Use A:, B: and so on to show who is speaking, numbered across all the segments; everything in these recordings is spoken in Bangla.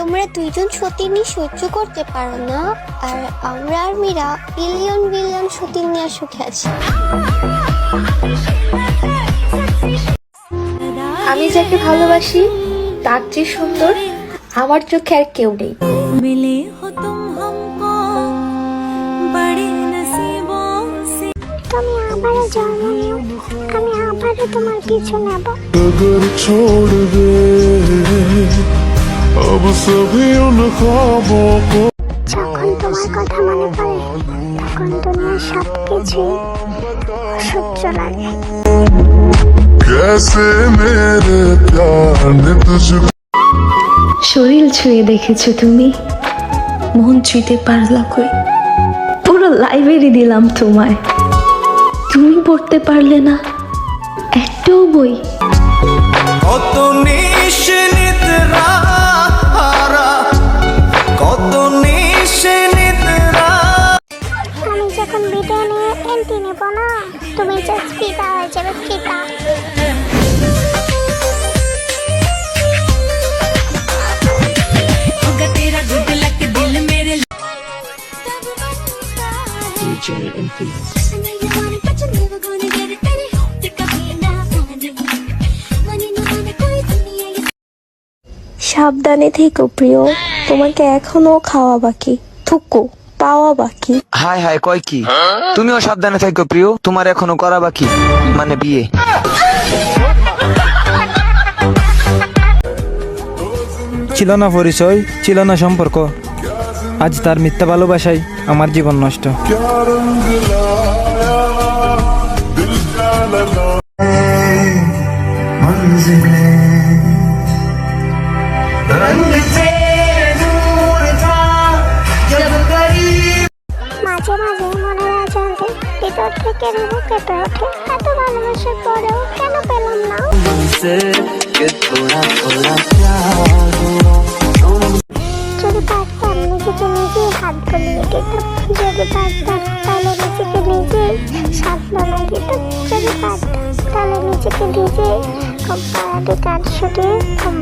A: তোমরা দুইজন নিয়ে সহ্য করতে পারো না। আর আমরা আর মীরা বিলিয়ন বিলিয়ন সতীন নিয়ে সুখে আছি।
B: আমি যাকে ভালোবাসি তার যে সুন্দর আমার চোখে আর কেউ নেই।
A: মিলে আমি আবারও তোমার পিছু নেব।
C: अब सभी उन ख्वाबों को
A: যখন তোমার কথা মনে পড়ে তখন দুনিয়ার সব কিছুই অসহ্য লাগে
C: कैसे मेरे प्यार ने तुझको
B: শরীর ছুঁয়ে দেখেছো তুমি মন ছুঁতে পারলা কই পুরো লাইব্রেরি দিলাম তোমায় তুমি পড়তে পারলে না একটাও বই
D: কত নিশ্চিত হারা
B: সাবধানে থেকো প্রিয় তোমাকে এখনও খাওয়া বাকি। থুকু। পাওয়া বাকি
E: হাই হাই কয় কি তুমিও সাবধানে থাকো প্রিয় তোমার এখনো করা বাকি মানে বিয়ে
F: ছিল না পরিচয় ছিল না সম্পর্ক আজ তার মিথ্যা ভালোবাসায় আমার জীবন নষ্ট
C: क्या रंग लाया
A: রুহু কেঁপে ওঠে এত ভালোবাসার পরেও কেন পেলাম না? যদি পারতাম নিজেকে নিজেই হাত গলিয়ে দিতাম যদি পারতাম তাহলে নিজেকে নিজেই সান্ত্বনা দিতাম। যদি পারতাম তাহলে নিজেকে নিজেই ঘুম কাজ শুটিয়ে ঘুম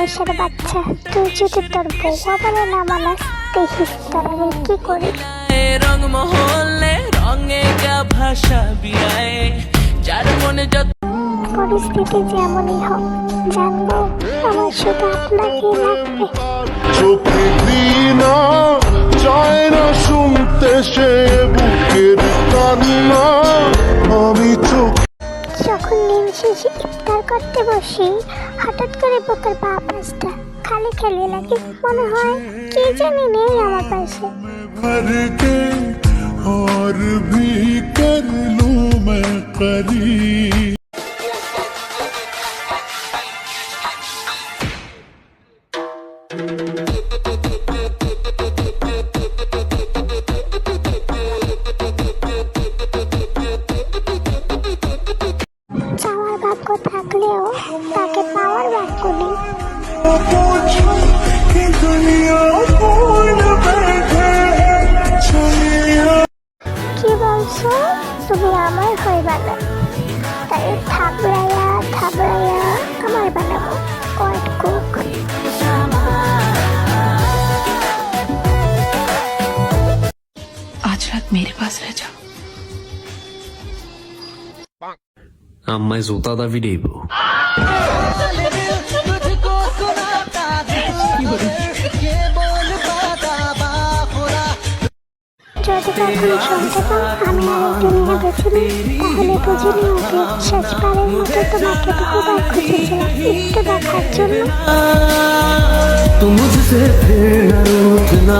A: খরগোশের বাচ্চা তুই যদি তোর বউ বলে না মানাস দেখিস তোর আমি কি করি
D: রং মহলে রঙে গা ভাষা বিয়ায় যার মনে যত
A: পরিস্থিতি যেমনই হোক জানব আমার শুধু আপনাকেই লাগবে।
C: চোখে দিনা চায় না শুনতে সে বুকের কান্না আমি চোখ
A: যখন দিন শেষে ইফতার করতে বসি হঠাৎ করে বুকের বা পাশটা খালি খালি লাগে মনে হয় কে জানি নেই আমার পাশে
C: भर के और भी कर लूं मैं करीब
A: তুমি আমার হয়ে বানা তাই থাবড়াইয়া থাবড়াইয়া আমার বানাবো। অট কুক।
G: আজ রাত মেরে পাশ রে যাও।
H: আম্মায় জোতা দাবি দেব। কি বলিস?
A: যদি কখনো শুনতে পান আমি আর দুনিয়া বেছিনি তাহলে বুঝে নিও যে শেষবারের মতো তোমাকে বহুবার খুঁজেছিলাম একটু দেখার জন্য
D: तुम मुझसे फिर न रूठना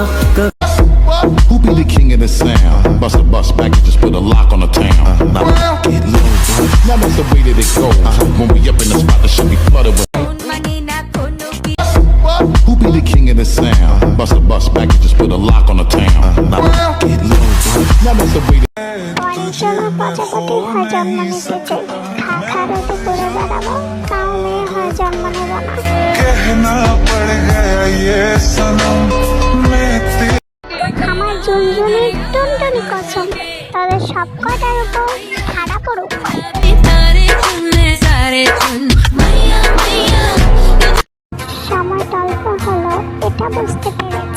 I: Who be the king of the sound? Bust a bus back and just put a lock on the town. Now get low. Now that's the way that it goes. When we up in the spot, the shit be flooded with. bus back and just put a lock on the town. Now get low. Now that's the way that
A: অনেক জন্য প্রজাপতি হয়ে জন্ম নিতে চাই কারোতে করে বেড়াবো কাউ মেয়ে হয়ে জন্ম নেব না
C: कहना पड़ गया ये सनम मैं तेरे
A: আমার ঝুনঝুনির টুনটুনি কসম তাদের সব কটার উপর ঠাড়া পড়ুক
J: तारे चुनने सारे चुन मैया मैया
A: সময় অল্প হলো এটা বুঝতে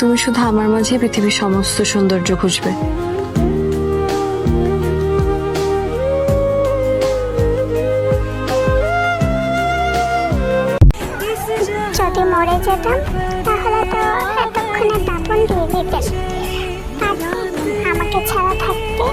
G: তুমি শুধু আমার মাঝে পৃথিবীর সমস্ত সৌন্দর্য খুঁজবে।
A: যদি মরে যেতাম তাহলে তো এতক্ষণে দাপন দিয়ে দিতেন। আমাকে ছাড়া থাকতে।